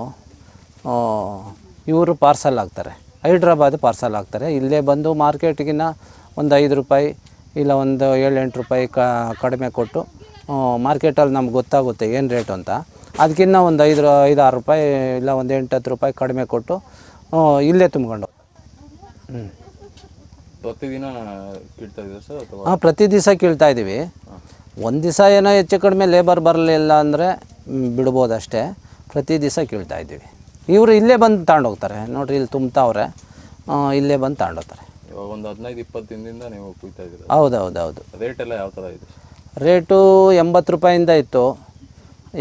ಇವರು ಪಾರ್ಸಲ್ ಆಗ್ತಾರೆ. ಹೈದ್ರಾಬಾದ್ ಪಾರ್ಸಲ್ ಆಗ್ತಾರೆ. ಇಲ್ಲೇ ಬಂದು ಮಾರ್ಕೆಟಿಗಿನ್ನ ಒಂದು ಐದು ರೂಪಾಯಿ ಇಲ್ಲ ಒಂದು ಏಳು ಎಂಟು ರೂಪಾಯಿ ಕ, ಕಡಿಮೆ ಕೊಟ್ಟು ಮಾರ್ಕೆಟಲ್ಲಿ ನಮ್ಗೆ ಗೊತ್ತಾಗುತ್ತೆ ಏನು ರೇಟು ಅಂತ. ಅದಕ್ಕಿಂತ ಒಂದು ಐದು ಐದು ಆರು ರೂಪಾಯಿ ಇಲ್ಲ ಒಂದು ಎಂಟು ಹತ್ತು ರೂಪಾಯಿ ಕಡಿಮೆ ಕೊಟ್ಟು ಇಲ್ಲೇ ತುಂಬ್ಕೊಂಡು. ಹ್ಞೂ ಪ್ರತಿದಿನ ಕಿಡ್ತಾ ಇದ್ದೀರಾ ಸರ್ ಅಥವಾ? ಹಾಂ ಪ್ರತಿ ದಿವಸ ಕೀಳ್ತಾ ಇದ್ದೀವಿ. ಒಂದು ದಿವಸ ಏನೋ ಹೆಚ್ಚು ಕಡಿಮೆ ಲೇಬರ್ ಬರಲಿಲ್ಲ ಅಂದರೆ ಬಿಡ್ಬೋದು ಅಷ್ಟೇ. ಪ್ರತಿ ದಿವಸ ಕೀಳ್ತಾ ಇದ್ದೀವಿ. ಇವರು ಇಲ್ಲೇ ಬಂದು ತಗೊಂಡೋಗ್ತಾರೆ ನೋಡಿರಿ ಇಲ್ಲಿ ತುಂಬ್ತಾವ್ರೆ. ಇಲ್ಲೇ ಬಂದು ತಗೊಂಡೋಗ್ತಾರೆ ಇವಾಗ ಒಂದು ಹದಿನೈದು ಇಪ್ಪತ್ತು ದಿನದಿಂದ ನೀವು ಕುಯ್ತಾ ಇದ್ದೀರಾ? ಹೌದು ಹೌದು ಹೌದು ರೇಟ್ ಎಲ್ಲ ಯಾವ ಥರ ಇದೆ ರೇಟು ಎಂಬತ್ತು ರೂಪಾಯಿಂದ ಇತ್ತು.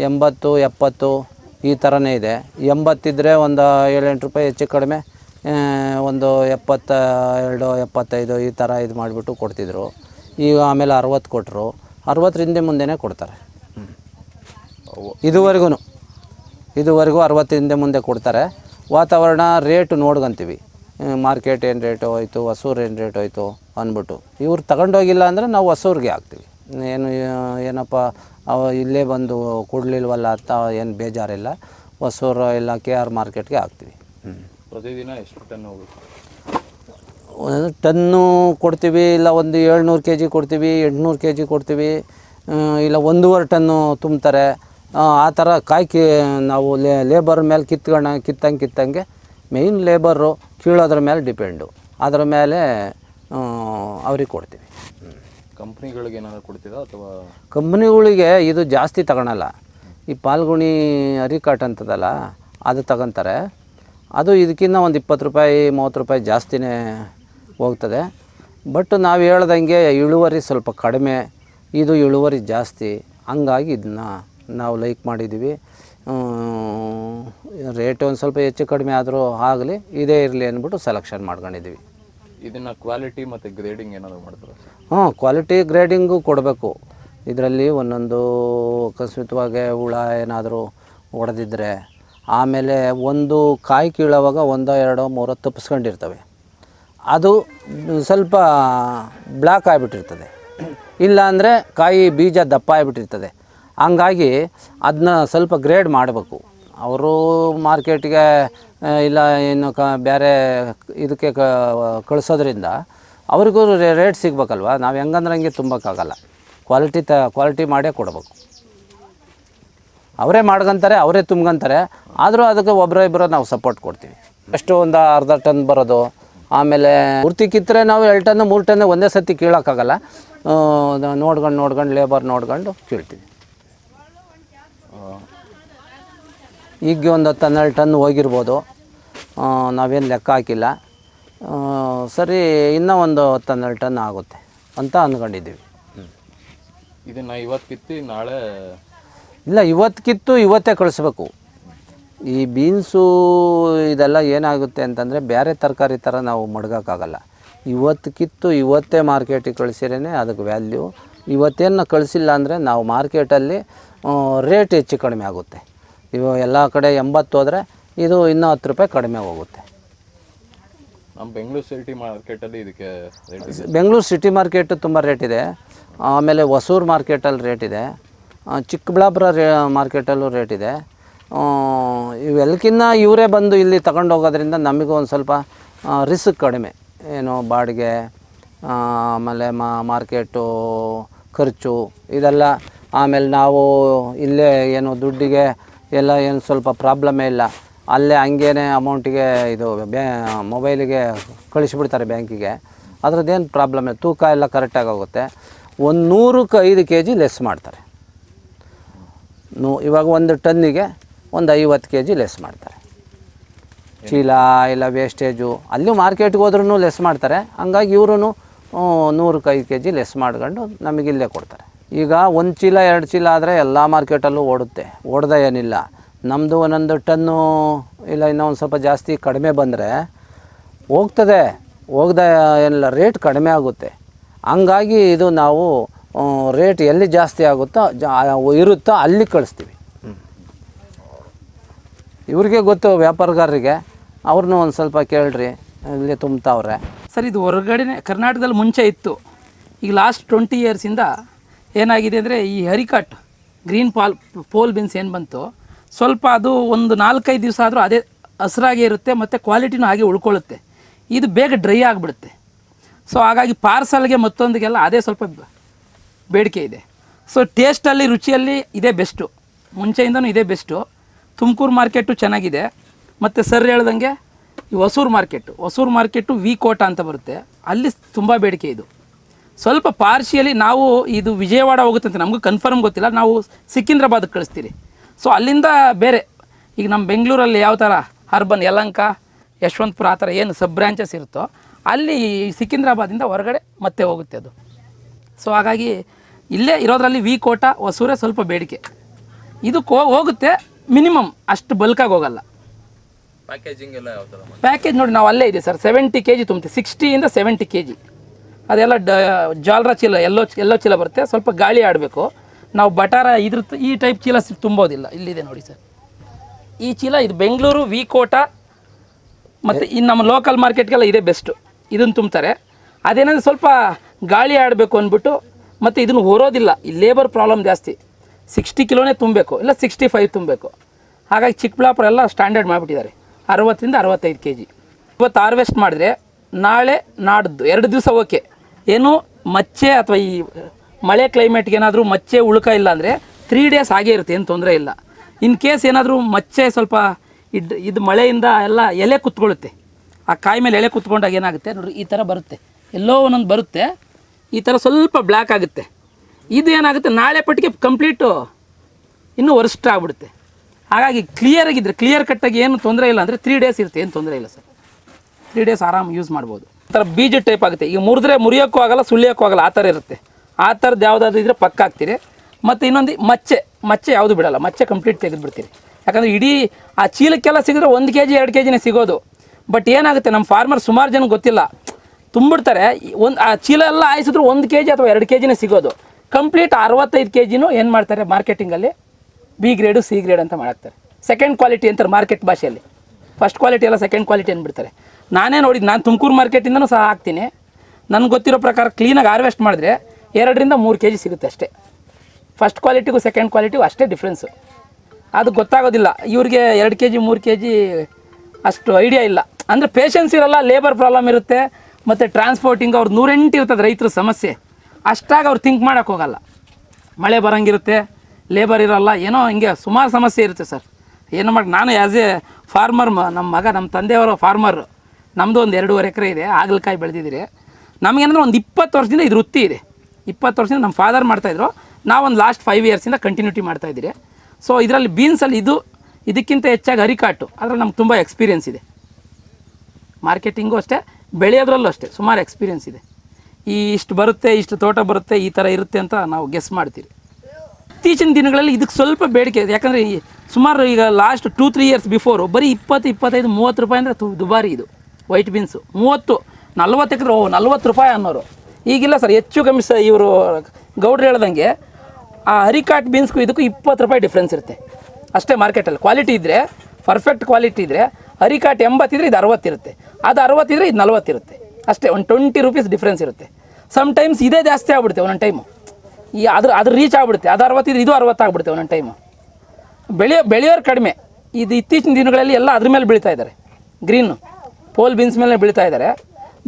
ಎಂಬತ್ತು ಎಪ್ಪತ್ತು ಈ ಥರನೇ ಇದೆ. ಎಂಬತ್ತಿದ್ದರೆ ಒಂದು ಏಳೆಂಟು ರೂಪಾಯಿ ಹೆಚ್ಚು ಕಡಿಮೆ. ಒಂದು ಎಪ್ಪತ್ತ, ಎರಡು, ಎಪ್ಪತ್ತೈದು ಈ ಥರ ಇದು ಮಾಡಿಬಿಟ್ಟು ಕೊಡ್ತಿದ್ರು. ಈಗ ಆಮೇಲೆ ಅರವತ್ತು ಕೊಟ್ಟರು ಅರವತ್ತರಿಂದ ಮುಂದೆನೇ ಕೊಡ್ತಾರೆ. ಇದುವರೆಗೂ ಇದುವರೆಗೂ ಅರವತ್ತರಿಂದ ಮುಂದೆ ಕೊಡ್ತಾರೆ. ವಾತಾವರಣ ರೇಟು ನೋಡ್ಕೊಂತೀವಿ ಮಾರ್ಕೆಟ್ ಏನು ರೇಟು ಹೋಯಿತು, ಹೊಸೂರು ಏನು ರೇಟ್ ಹೋಯ್ತು ಅಂದ್ಬಿಟ್ಟು. ಇವ್ರು ತಗೊಂಡೋಗಿಲ್ಲ ಅಂದರೆ ನಾವು ಹೊಸೂರಿಗೆ ಹಾಕ್ತೀವಿ. ಏನು, ಏನಪ್ಪ, ಅವ ಇಲ್ಲೇ ಬಂದು ಕೊಡಲಿಲ್ವಲ್ಲ ಅಂತ ಏನು ಬೇಜಾರಿಲ್ಲ. ಹೊಸೂರು ಇಲ್ಲ ಕೆ ಆರ್ ಮಾರ್ಕೆಟ್ಗೆ ಹಾಕ್ತೀವಿ. ಹ್ಞೂ ಪ್ರತಿದಿನ ಎಷ್ಟು ಟನ್ ಹೋಗುತ್ತೆ ಒಂದು ಟನ್ನು ಕೊಡ್ತೀವಿ ಇಲ್ಲ ಒಂದು ಏಳ್ನೂರು ಕೆ ಜಿ ಕೊಡ್ತೀವಿ ಎಂಟುನೂರು ಕೆ ಜಿ ಕೊಡ್ತೀವಿ ಇಲ್ಲ ಒಂದೂವರೆ ಟನ್ನು ತುಂಬ್ತಾರೆ. ಆ, ಥರ ಕಾಯ್ಕಿ ನಾವು ಲೇ ಲೇಬರ್ ಮೇಲೆ ಕಿತ್ಕೊಂಡ ಕಿತ್ತಂಗೆ ಕಿತ್ತಂಗೆ ಮೇಯ್ನ್ ಲೇಬರು ಕೀಳೋದ್ರ ಮೇಲೆ ಡಿಪೆಂಡು ಅದರ ಮೇಲೆ ಅವ್ರಿಗೆ ಕೊಡ್ತೀವಿ. ಕಂಪ್ನಿಗಳಿಗೆ ಏನಾದ್ರು ಕೊಡ್ತೀರಾ ಅಥವಾ? ಕಂಪ್ನಿಗಳಿಗೆ ಇದು ಜಾಸ್ತಿ ತಗೊಳಲ್ಲ. ಈ ಪಾಲ್ಗುಣಿ ಅರಿಕಾಟ್ ಅಂತದಲ್ಲ ಅದು ತಗೊತಾರೆ. ಅದು ಇದಕ್ಕಿಂತ ಒಂದು ಇಪ್ಪತ್ತು ರೂಪಾಯಿ ಮೂವತ್ತು ರೂಪಾಯಿ ಜಾಸ್ತಿನೇ ಹೋಗ್ತದೆ. ಬಟ್ ನಾವು ಹೇಳ್ದಂಗೆ ಇಳುವರಿ ಸ್ವಲ್ಪ ಕಡಿಮೆ ಇದು ಇಳುವರಿ ಜಾಸ್ತಿ. ಹಂಗಾಗಿ ಇದನ್ನ ನಾವು ಲೈಕ್ ಮಾಡಿದ್ದೀವಿ ರೇಟ್ ಒಂದು ಸ್ವಲ್ಪ ಹೆಚ್ಚು ಕಡಿಮೆ ಆದರೂ ಆಗಲಿ ಇದೇ ಇರಲಿ ಅಂದ್ಬಿಟ್ಟು ಸೆಲೆಕ್ಷನ್ ಮಾಡ್ಕೊಂಡಿದ್ದೀವಿ ಇದನ್ನು ಕ್ವಾಲಿಟಿ ಮತ್ತು ಗ್ರೇಡಿಂಗ್ ಏನಾದರೂ ಮಾಡ್ತಾರೆ ಹ್ಞೂ ಕ್ವಾಲಿಟಿ ಗ್ರೇಡಿಂಗು ಕೊಡಬೇಕು. ಇದರಲ್ಲಿ ಒಂದೊಂದು ಅಕಸ್ಮಿತವಾಗಿ ಹುಳ ಏನಾದರೂ ಹೊಡೆದಿದ್ರೆ ಆಮೇಲೆ ಒಂದು ಕಾಯಿ ಕೀಳೋವಾಗ ಒಂದೋ ಎರಡೋ ಮೂರೋ ತಪ್ಪಿಸ್ಕೊಂಡಿರ್ತವೆ ಅದು ಸ್ವಲ್ಪ ಬ್ಲ್ಯಾಕ್ ಆಗಿಬಿಟ್ಟಿರ್ತದೆ. ಇಲ್ಲಾಂದರೆ ಕಾಯಿ ಬೀಜ ದಪ್ಪ ಆಗಿಬಿಟ್ಟಿರ್ತದೆ. ಹಂಗಾಗಿ ಅದನ್ನ ಸ್ವಲ್ಪ ಗ್ರೇಡ್ ಮಾಡಬೇಕು. ಅವರು ಮಾರ್ಕೆಟ್ಗೆ ಇಲ್ಲ ಏನು ಕ ಬೇರೆ ಇದಕ್ಕೆ ಕ, ಕಳಿಸೋದ್ರಿಂದ ಅವ್ರಿಗೂ ರೇಟ್ ಸಿಗ್ಬೇಕಲ್ವ? ನಾವು ಹೆಂಗಂದ್ರೆ ಹಂಗೆ ತುಂಬಕ್ಕಾಗಲ್ಲ. ಕ್ವಾಲಿಟಿ ತ, ಕ್ವಾಲಿಟಿ ಮಾಡೇ ಕೊಡಬೇಕು. ಅವರೇ ಮಾಡ್ಕೊಂತಾರೆ, ಅವರೇ ತುಂಬ್ಕೊಂತಾರೆ. ಆದರೂ ಅದಕ್ಕೆ ಒಬ್ಬರ ಇಬ್ಬರು ನಾವು ಸಪೋರ್ಟ್ ಕೊಡ್ತೀವಿ. ಎಷ್ಟು ಒಂದು ಅರ್ಧ ಟನ್ ಬರೋದು. ಆಮೇಲೆ ಪೂರ್ತಿ ಕಿತ್ತರೆ ನಾವು ಎರಡು ಟನ್, ಮೂರು ಟನ್ ಒಂದೇ ಸತಿ ಕೀಳೋಕ್ಕಾಗಲ್ಲ. ನೋಡ್ಕೊಂಡು ನೋಡ್ಕೊಂಡು ಲೇಬರ್ ನೋಡ್ಕೊಂಡು ಕೀಳ್ತೀವಿ. ಈಗ ಒಂದು ಹತ್ತು, ಹನ್ನೆರಡು ಟನ್ ಹೋಗಿರ್ಬೋದು. ನಾವೇನು ಲೆಕ್ಕ ಹಾಕಿಲ್ಲ. ಸರಿ, ಇನ್ನೂ ಒಂದು ಹತ್ತು, ಹನ್ನೆರಡು ಟನ್ ಆಗುತ್ತೆ ಅಂತ ಅಂದ್ಕೊಂಡಿದ್ದೀವಿ. ಇದನ್ನ ಇವತ್ತು ಕಿತ್ತಿ ನಾಳೆ ಇಲ್ಲ ಇವತ್ತು ಕಿತ್ತು ಇವತ್ತೇ ಕಳಿಸ್ಬೇಕು. ಈ ಬೀನ್ಸು ಇದೆಲ್ಲ ಏನಾಗುತ್ತೆ ಅಂತಂದರೆ ಬೇರೆ ತರಕಾರಿ ಥರ ನಾವು ಮಡ್ಗೋಕ್ಕಾಗಲ್ಲ. ಇವತ್ತು ಕಿತ್ತು ಇವತ್ತೇ ಮಾರ್ಕೆಟಿಗೆ ಕಳಿಸಿರೇ ಅದಕ್ಕೆ ವ್ಯಾಲ್ಯೂ ಇವತ್ತೇನು ಕಳಿಸಿಲ್ಲ ಅಂದರೆ ನಾವು ಮಾರ್ಕೆಟಲ್ಲಿ ರೇಟ್ ಹೆಚ್ಚು ಕಡಿಮೆ ಆಗುತ್ತೆ. ಇವು ಎಲ್ಲ ಕಡೆ ಎಂಬತ್ತು ಹೋದರೆ ಇದು ಇನ್ನೂ ಹತ್ತು ರೂಪಾಯಿ ಕಡಿಮೆ ಹೋಗುತ್ತೆ. ನಮ್ಮ ಬೆಂಗಳೂರು ಸಿಟಿ ಮಾರ್ಕೆಟಲ್ಲಿ ಇದಕ್ಕೆ ಬೆಂಗಳೂರು ಸಿಟಿ ಮಾರ್ಕೆಟ್ ತುಂಬ ರೇಟ್ ಇದೆ. ಆಮೇಲೆ ಹೊಸೂರು ಮಾರ್ಕೆಟಲ್ಲಿ ರೇಟ್ ಇದೆ. ಚಿಕ್ಕಬಳ್ಳಾಪುರ ರೇ, ಮಾರ್ಕೆಟಲ್ಲೂ ರೇಟ್ ಇದೆ. ಇವೆಲ್ಲಕ್ಕಿಂತ ಇವರೇ ಬಂದು ಇಲ್ಲಿ ತಗೊಂಡು ಹೋಗೋದ್ರಿಂದ ನಮಗೂ ಒಂದು ಸ್ವಲ್ಪ ರಿಸ್ಕ್ ಕಡಿಮೆ. ಏನು ಬಾಡಿಗೆ ಆಮೇಲೆ ಮಾರ್ಕೆಟು, ಖರ್ಚು ಇದೆಲ್ಲ ಆಮೇಲೆ ನಾವು ಇಲ್ಲೇ ಏನು ದುಡ್ಡಿಗೆ ಎಲ್ಲ ಏನು ಸ್ವಲ್ಪ ಪ್ರಾಬ್ಲಮ್ಮೇ ಇಲ್ಲ. ಅಲ್ಲೇ ಹಂಗೇನೆ ಅಮೌಂಟಿಗೆ ಇದು ಬ್ಯಾ ಮೊಬೈಲಿಗೆ ಕಳಿಸಿಬಿಡ್ತಾರೆ ಬ್ಯಾಂಕಿಗೆ. ಅದರದ್ದೇನು ಪ್ರಾಬ್ಲಮ್ ಇಲ್ಲ. ತೂಕ ಎಲ್ಲ ಕರೆಕ್ಟಾಗಿ ಹೋಗುತ್ತೆ. ಒಂದು ನೂರಕ್ಕೆ ಐದು ಕೆ ಜಿ ಲೆಸ್ ಮಾಡ್ತಾರೆ. ನೂ, ಇವಾಗ ಒಂದು ಟನ್ನಿಗೆ ಒಂದು ಐವತ್ತು ಕೆ ಜಿ ಲೆಸ್ ಮಾಡ್ತಾರೆ. ಚೀಲ ಇಲ್ಲ ವೇಸ್ಟೇಜು ಅಲ್ಲೂ ಮಾರ್ಕೆಟ್ಗೆ ಹೋದ್ರೂ ಲೆಸ್ ಮಾಡ್ತಾರೆ. ಹಂಗಾಗಿ ಇವರು ನೂರಕ್ಕೆ ಐದು ಕೆ ಜಿ ಲೆಸ್ ಮಾಡ್ಕೊಂಡು ನಮಗೆ ಇಲ್ಲೇ ಕೊಡ್ತಾರೆ. ಈಗ ಒಂದು ಚೀಲ, ಎರಡು ಚೀಲ ಆದರೆ ಎಲ್ಲ ಮಾರ್ಕೆಟಲ್ಲೂ ಓಡುತ್ತೆ. ಓಡ್ದೆ ಏನಿಲ್ಲ. ನಮ್ಮದು ಒಂದೊಂದು ಟನ್ನು ಇಲ್ಲ ಇನ್ನೂ ಸ್ವಲ್ಪ ಜಾಸ್ತಿ ಕಡಿಮೆ ಬಂದರೆ ಹೋಗ್ತದೆ. ಹೋಗ್ದೆ ಏನಿಲ್ಲ ರೇಟ್ ಕಡಿಮೆ ಆಗುತ್ತೆ. ಹಂಗಾಗಿ ಇದು ನಾವು ರೇಟ್ ಎಲ್ಲಿ ಜಾಸ್ತಿ ಆಗುತ್ತೋ ಇರುತ್ತೋ ಅಲ್ಲಿ ಕಳಿಸ್ತೀವಿ. ಇವ್ರಿಗೆ ಗೊತ್ತು ವ್ಯಾಪಾರಗಾರರಿಗೆ ಅವ್ರನ್ನೂ ಒಂದು ಸ್ವಲ್ಪ ಕೇಳ್ರಿ ಇಲ್ಲಿ ತುಂಬ್ತಾವ್ರೆ. ಸರ್, ಇದು ಹೊರಗಡೆ ಕರ್ನಾಟಕದಲ್ಲಿ ಮುಂಚೆ ಇತ್ತು. ಈಗ ಲಾಸ್ಟ್ ಟ್ವೆಂಟಿ ಇಯರ್ಸಿಂದ ಏನಾಗಿದೆ ಅಂದರೆ, ಈ haricot green Pal pole beans ಏನು ಬಂತು, ಸ್ವಲ್ಪ ಅದು ಒಂದು ನಾಲ್ಕೈದು ದಿವಸ ಆದರೂ ಅದೇ ಹಸಿರಾಗೇ ಇರುತ್ತೆ, ಮತ್ತು ಕ್ವಾಲಿಟಿನೂ ಹಾಗೆ ಉಳ್ಕೊಳ್ಳುತ್ತೆ. ಇದು ಬೇಗ ಡ್ರೈ ಆಗಿಬಿಡುತ್ತೆ. ಸೊ ಹಾಗಾಗಿ ಪಾರ್ಸಲ್ಗೆ ಮತ್ತೊಂದಿಗೆಲ್ಲ ಅದೇ ಸ್ವಲ್ಪ ಬೇಡಿಕೆ ಇದೆ. ಸೊ ಟೇಸ್ಟಲ್ಲಿ ರುಚಿಯಲ್ಲಿ ಇದೇ ಬೆಸ್ಟು ಮುಂಚೆಯಿಂದನೂ ಇದೇ ಬೆಸ್ಟು ತುಮಕೂರು ಮಾರ್ಕೆಟು ಚೆನ್ನಾಗಿದೆ. ಮತ್ತು ಸರ್ ಹೇಳ್ದಂಗೆ ಈ Hosur market Hosur market V Kota ಅಂತ ಬರುತ್ತೆ. ಅಲ್ಲಿ ತುಂಬ ಬೇಡಿಕೆ ಇದು. ಸ್ವಲ್ಪ ಪಾರ್ಶಿಯಲಿ ನಾವು ಇದು ವಿಜಯವಾಡ ಹೋಗುತ್ತೆ ಅಂತ ನಮಗೂ ಕನ್ಫರ್ಮ್ ಗೊತ್ತಿಲ್ಲ. ನಾವು ಸಿಕಿಂದ್ರಾಬಾದ್ಗೆ ಕಳಿಸ್ತೀರಿ. ಸೊ ಅಲ್ಲಿಂದ ಬೇರೆ. ಈಗ ನಮ್ಮ ಬೆಂಗಳೂರಲ್ಲಿ ಯಾವ ಥರ ಅರ್ಬನ್, ಯಲಂಕ, ಯಶವಂತಪುರ ಆ ಥರ ಏನು ಸಬ್ ಬ್ರ್ಯಾಂಚಸ್ ಇರುತ್ತೋ, ಅಲ್ಲಿ ಸಿಕಿಂದ್ರಾಬಾದಿಂದ ಹೊರಗಡೆ ಮತ್ತೆ ಹೋಗುತ್ತೆ ಅದು. ಸೊ ಹಾಗಾಗಿ ಇಲ್ಲೇ ಇರೋದ್ರಲ್ಲಿ ವಿ ಕೋಟ ಹೊಸೂರೇ ಸ್ವಲ್ಪ ಬೇಡಿಕೆ. ಇದಕ್ಕೆ ಹೋಗುತ್ತೆ ಮಿನಿಮಮ್ ಅಷ್ಟು ಬಲ್ಕಾಗಿ ಹೋಗಲ್ಲ. ಪ್ಯಾಕೇಜಿಂಗ್ ಎಲ್ಲ ಯಾವ ಥರ ಮಾಡಿ ಪ್ಯಾಕೇಜ್ ನೋಡಿ ನಾವು ಅಲ್ಲೇ ಇದೆ ಸರ್ ಸೆವೆಂಟಿ ಕೆ ಜಿ ತುಂಬುತ್ತೆ ಸಿಕ್ಸ್ಟಿಯಿಂದ ಸೆವೆಂಟಿ ಕೆ ಜಿ ಅದೆಲ್ಲ ಡ ಜಾಲ್ರ ಚೀಲ ಎಲ್ಲೋ ಎಲ್ಲೋ ಚೀಲ ಬರುತ್ತೆ. ಸ್ವಲ್ಪ ಗಾಳಿ ಆಡಬೇಕು. ನಾವು ಬಟಾರ ಇದ್ರ ಈ ಟೈಪ್ ಚೀಲ ತುಂಬೋದಿಲ್ಲ. ಇಲ್ಲಿದೆ ನೋಡಿ ಸರ್. ಈ ಚೀಲ ಇದು ಬೆಂಗಳೂರು ವಿ ಕೋಟ ಮತ್ತು ಇನ್ನು ನಮ್ಮ ಲೋಕಲ್ ಮಾರ್ಕೆಟ್ಗೆಲ್ಲ ಇದೇ ಬೆಸ್ಟು ಇದನ್ನು ತುಂಬ್ತಾರೆ. ಅದೇನಂದ್ರೆ ಸ್ವಲ್ಪ ಗಾಳಿ ಆಡಬೇಕು ಅಂದ್ಬಿಟ್ಟು ಮತ್ತು ಇದನ್ನು ಹೊರೋದಿಲ್ಲ. ಈ ಲೇಬರ್ ಪ್ರಾಬ್ಲಮ್ ಜಾಸ್ತಿ. ಸಿಕ್ಸ್ಟಿ ಕಿಲೋನೇ ತುಂಬಬೇಕು. ಇಲ್ಲ ಸಿಕ್ಸ್ಟಿ ಫೈವ್ ತುಂಬಬೇಕು. ಹಾಗಾಗಿ ಚಿಕ್ಕಬಳ್ಳಾಪುರ ಎಲ್ಲ ಸ್ಟ್ಯಾಂಡರ್ಡ್ ಮಾಡಿಬಿಟ್ಟಿದ್ದಾರೆ. ಅರವತ್ತರಿಂದ ಅರವತ್ತೈದು ಕೆ ಜಿ ಇವತ್ತು ಹಾರ್ವೆಸ್ಟ್ ಮಾಡಿದ್ರೆ ನಾಳೆ ನಾಡ್ದು. ಎರಡು ದಿವಸ ಓಕೆ ಏನು ಮಚ್ಚೆ ಅಥವಾ ಈ ಮಳೆ ಕ್ಲೈಮೇಟ್ಗೆ ಏನಾದರೂ ಮಚ್ಚೆ ಉಳುಕ ಇಲ್ಲ ಅಂದರೆ ತ್ರೀ ಡೇಸ್ ಆಗೇ ಇರುತ್ತೆ. ಏನು ತೊಂದರೆ ಇಲ್ಲ. ಇನ್ ಕೇಸ್ ಏನಾದರೂ ಮಚ್ಚೆ ಸ್ವಲ್ಪ ಇದು ಇದು ಮಳೆಯಿಂದ ಎಲ್ಲ ಎಲೆ ಕುತ್ಕೊಳ್ಳುತ್ತೆ. ಆ ಕಾಯಿ ಮೇಲೆ ಎಲೆ ಕುತ್ಕೊಂಡಾಗ ಏನಾಗುತ್ತೆ? ನೋಡಿ ಈ ಥರ ಬರುತ್ತೆ. ಎಲ್ಲೋ ಒಂದೊಂದು ಬರುತ್ತೆ. ಈ ಥರ ಸ್ವಲ್ಪ ಬ್ಲ್ಯಾಕ್ ಆಗುತ್ತೆ. ಇದು ಏನಾಗುತ್ತೆ? ನಾಳೆ ಪಟ್ಟಿಗೆ ಕಂಪ್ಲೀಟು ಇನ್ನೂ ವರ್ಸ್ಟ್ ಆಗ್ಬಿಡುತ್ತೆ. ಹಾಗಾಗಿ ಕ್ಲಿಯರ್ ಆಗಿದ್ದರೆ ಕ್ಲಿಯರ್ ಕಟ್ಟಾಗಿ ಏನು ತೊಂದರೆ ಇಲ್ಲ ಅಂದರೆ ತ್ರೀ ಡೇಸ್ ಇರುತ್ತೆ. ಏನು ತೊಂದರೆ ಇಲ್ಲ ಸರ್. ತ್ರೀ ಡೇಸ್ ಆರಾಮ್ ಯೂಸ್ ಮಾಡ್ಬೋದು. ಥರ ಬೀಜ ಟೈಪ್ ಆಗುತ್ತೆ. ಈಗ ಮುರಿದ್ರೆ ಮುರಿಯೋಕ್ಕೂ ಆಗಲ್ಲ ಸುಳಿಯೋಕ್ಕೂ ಆಗಲ್ಲ. ಆ ಥರ ಇರುತ್ತೆ. ಆ ಥರದ್ದು ಯಾವುದಾದ್ರು ಇದ್ದರೆ ಪಕ್ಕ ಹಾಕ್ತೀರಿ. ಮತ್ತು ಇನ್ನೊಂದು ಮಚ್ಚೆ. ಮಚ್ಚೆ ಯಾವುದು ಬಿಡಲ್ಲ. ಮಚ್ಚೆ ಕಂಪ್ಲೀಟ್ ತೆಗೆದುಬಿಡ್ತೀರಿ. ಯಾಕಂದರೆ ಇಡೀ ಆ ಚೀಲಕ್ಕೆಲ್ಲ ಸಿಗಿದ್ರೆ ಒಂದು ಕೆ ಜಿ ಎರಡು ಕೆ ಜಿನೇ ಸಿಗೋದು. ಬಟ್ ಏನಾಗುತ್ತೆ? ನಮ್ಮ ಫಾರ್ಮರ್ ಸುಮಾರು ಜನ ಗೊತ್ತಿಲ್ಲ. ತುಂಬಿಡ್ತಾರೆ. ಒಂದು, ಆ ಚೀಲ ಎಲ್ಲ ಆಯಿಸಿದ್ರು ಒಂದು ಕೆ ಜಿ ಅಥವಾ ಎರಡು ಕೆ ಜಿನೇ ಸಿಗೋದು. ಕಂಪ್ಲೀಟ್ ಅರವತ್ತೈದು ಕೆ ಜಿನೂ ಏನು ಮಾಡ್ತಾರೆ ಮಾರ್ಕೆಟಿಂಗಲ್ಲಿ ಬಿ ಗ್ರೇಡು ಸಿ ಗ್ರೇಡ್ ಅಂತ ಮಾಡಾಕ್ತಾರೆ. ಸೆಕೆಂಡ್ ಕ್ವಾಲಿಟಿ ಅಂತಾರೆ ಮಾರ್ಕೆಟ್ ಭಾಷೆಯಲ್ಲಿ. ಫಸ್ಟ್ ಕ್ವಾಲಿಟಿ ಎಲ್ಲ ಸೆಕೆಂಡ್ ಕ್ವಾಲಿಟಿ ಅಂದ್ಬಿಡ್ತಾರೆ. ನಾನೇ ನೋಡಿದ್ದು ನಾನು ತುಮಕೂರು ಮಾರ್ಕೆಟಿಂದನೂ ಸಹ ಹಾಕ್ತೀನಿ. ನನಗೆ ಗೊತ್ತಿರೋ ಪ್ರಕಾರ ಕ್ಲೀನಾಗಿ ಹಾರ್ವೆಸ್ಟ್ ಮಾಡಿದ್ರೆ ಎರಡರಿಂದ ಮೂರು ಕೆ ಜಿ ಸಿಗುತ್ತೆ ಅಷ್ಟೇ. ಫಸ್ಟ್ ಕ್ವಾಲಿಟಿಗೂ ಸೆಕೆಂಡ್ ಕ್ವಾಲಿಟಿಗೂ ಅಷ್ಟೇ ಡಿಫ್ರೆನ್ಸು ಅದು ಗೊತ್ತಾಗೋದಿಲ್ಲ. ಇವ್ರಿಗೆ ಎರಡು ಕೆ ಜಿ ಮೂರು ಕೆ ಜಿ ಅಷ್ಟು ಐಡಿಯಾ ಇಲ್ಲ. ಅಂದರೆ ಪೇಷನ್ಸ್ ಇರಲ್ಲ ಲೇಬರ್ ಪ್ರಾಬ್ಲಮ್ ಇರುತ್ತೆ. ಮತ್ತು ಟ್ರಾನ್ಸ್ಪೋರ್ಟಿಂಗ್ ಅವ್ರು ನೂರೆಂಟು ಇರ್ತದೆ ರೈತರ ಸಮಸ್ಯೆ. ಅಷ್ಟಾಗಿ ಅವ್ರು ಥಿಂಕ್ ಮಾಡೋಕ್ಕೆ ಹೋಗಲ್ಲ. ಮಳೆ ಬರೋಂಗಿರುತ್ತೆ ಲೇಬರ್ ಇರೋಲ್ಲ, ಏನೋ ಹಿಂಗೆ ಸುಮಾರು ಸಮಸ್ಯೆ ಇರುತ್ತೆ ಸರ್. ಏನು ಮಾಡಿ, ನಾನು ಆ್ಯಸ್ ಎ ಫಾರ್ಮರ್ ನಮ್ಮ ಮಗ ನಮ್ಮ ತಂದೆಯವರು ಫಾರ್ಮರ್ ನಮ್ಮದು ಒಂದು ಎರಡೂವರೆ ಎಕರೆ ಇದೆ, ಹಾಗಲಕಾಯಿ ಬೆಳೆದಿದ್ದೀರಿ. ನಮಗೇನಂದ್ರೆ ಒಂದು ಇಪ್ಪತ್ತು ವರ್ಷದಿಂದ ಇದು ವೃತ್ತಿ ಇದೆ. ಇಪ್ಪತ್ತು ವರ್ಷದಿಂದ ನಮ್ಮ ಫಾದರ್ ಮಾಡ್ತಾಯಿದ್ರು ನಾವೊಂದು ಲಾಸ್ಟ್ ಫೈವ್ ಇಯರ್ಸಿಂದ ಕಂಟಿನ್ಯೂಟಿ ಮಾಡ್ತಾಯಿದ್ದೀರಿ ಸೊ ಇದರಲ್ಲಿ ಬೀನ್ಸಲ್ಲಿ ಇದು, ಇದಕ್ಕಿಂತ ಹೆಚ್ಚಾಗಿ ಹರಿಕಾಟು ಅದರಲ್ಲಿ ನಮ್ಗೆ ತುಂಬ ಎಕ್ಸ್ಪೀರಿಯೆನ್ಸ್ ಇದೆ. ಮಾರ್ಕೆಟಿಂಗು ಅಷ್ಟೇ. ಬೆಳೆಯೋದ್ರಲ್ಲೂ ಅಷ್ಟೇ, ಸುಮಾರು ಎಕ್ಸ್ಪೀರಿಯೆನ್ಸ್ ಇದೆ. ಈ ಇಷ್ಟು ಬರುತ್ತೆ, ಇಷ್ಟು ತೋಟ ಬರುತ್ತೆ, ಈ ಥರ ಇರುತ್ತೆ ಅಂತ ನಾವು ಗೆಸ್ ಮಾಡ್ತೀವಿ. ಇತ್ತೀಚಿನ ದಿನಗಳಲ್ಲಿ ಇದಕ್ಕೆ ಸ್ವಲ್ಪ ಬೇಡಿಕೆ ಇದೆ. ಯಾಕಂದರೆ ಸುಮಾರು ಈಗ last two three years before ಬರೀ ಇಪ್ಪತ್ತು, ಇಪ್ಪತ್ತೈದು, ಮೂವತ್ತು ರೂಪಾಯಿ ಅಂದರೆ ತು ದುಬಾರಿ ಇದು ವೈಟ್ ಬೀನ್ಸು ಮೂವತ್ತು, ನಲ್ವತ್ತು ಓ, ನಲ್ವತ್ತು ರೂಪಾಯಿ ಅನ್ನೋರು. ಈಗಿಲ್ಲ ಸರ್, ಹೆಚ್ಚು ಕಮ್ಮಿ ಸರ್ ಇವರು ಗೌಡ್ರು ಹೇಳ್ದಂಗೆ, ಆ ಹರಿಕಾಟ್ ಬೀನ್ಸ್ಗೂ ಇದಕ್ಕೂ ಇಪ್ಪತ್ತು ರೂಪಾಯಿ ಡಿಫ್ರೆನ್ಸ್ ಇರುತ್ತೆ. ಅಷ್ಟೇ ಮಾರ್ಕೆಟಲ್ಲಿ ಕ್ವಾಲಿಟಿ ಇದ್ದರೆ ಪರ್ಫೆಕ್ಟ್ ಕ್ವಾಲಿಟಿ ಇದ್ದರೆ ಹರಿಕಾಟ್ ಎಂಬತ್ತಿದ್ರೆ ಇದು ಅರವತ್ತಿರುತ್ತೆ ಅದು ಅರವತ್ತಿದ್ರೆ ಇದು ನಲ್ವತ್ತಿರುತ್ತೆ. ಅಷ್ಟೇ, ಒಂದು ಟ್ವೆಂಟಿ ರುಪೀಸ್ ಡಿಫ್ರೆನ್ಸ್ ಇರುತ್ತೆ. ಸಮ್ ಟೈಮ್ಸ್ ಇದೇ ಜಾಸ್ತಿ ಆಗ್ಬಿಡುತ್ತೆ ಒಂದೊಂದು ಟೈಮು ಈ ಅದ್ರ ಅದ್ರ ರೀಚ್ ಆಗ್ಬಿಡುತ್ತೆ. ಅದು ಅರವತ್ತಿದ್ರೆ ಇದು ಅರವತ್ತಾಗ್ಬಿಡುತ್ತೆ ಒಂದೊಂದು ಟೈಮು ಬೆಳೆಯೋ, ಬೆಳೆಯೋರು ಕಡಿಮೆ. ಇದು ಇತ್ತೀಚಿನ ದಿನಗಳಲ್ಲಿ ಎಲ್ಲ ಅದ್ರ ಮೇಲೆ ಬೀಳ್ತಾ ಇದ್ದಾರೆ. ಗ್ರೀನು ಪೋಲ್ ಬೀನ್ಸ್ ಮೇಲೆ ಬೀಳ್ತಾ ಇದ್ದಾರೆ.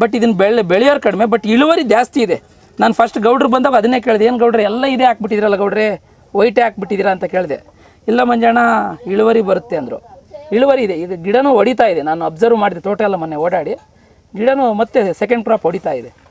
ಬಟ್ ಇದನ್ನು ಬೆಳೆ, ಬೆಳೆಯೋರು ಕಡಿಮೆ ಬಟ್ ಇಳುವರಿ ಜಾಸ್ತಿ ಇದೆ. ನಾನು ಫಸ್ಟ್ ಗೌಡ್ರು ಬಂದಾಗ ಅದನ್ನೇ ಕೇಳಿದೆ, ಏನು ಗೌಡ್ರೆ, ಎಲ್ಲ ಇದೇ ಹಾಕ್ಬಿಟ್ಟಿದ್ರಲ್ಲ ಗೌಡ್ರೆ? ವೈಟೇ ಹಾಕ್ಬಿಟ್ಟಿದ್ದೀರಾ? ಅಂತ ಕೇಳಿದೆ. ಇಲ್ಲ ಮಂಜಣ್ಣ, ಇಳುವರಿ ಬರುತ್ತೆ, ಅಂದರು. ಇಳುವರಿ ಇದೆ. ಈಗ ಗಿಡನೂ ಹೊಡಿತಾ ಇದೆ. ನಾನು ಅಬ್ಸರ್ವ್ ಮಾಡಿದೆ, ತೋಟ ಎಲ್ಲ ಮೊನ್ನೆ ಓಡಾಡಿ. ಗಿಡನೂ ಮತ್ತೆ ಸೆಕೆಂಡ್ ಕ್ರಾಪ್ ಹೊಡಿತಾ ಇದೆ.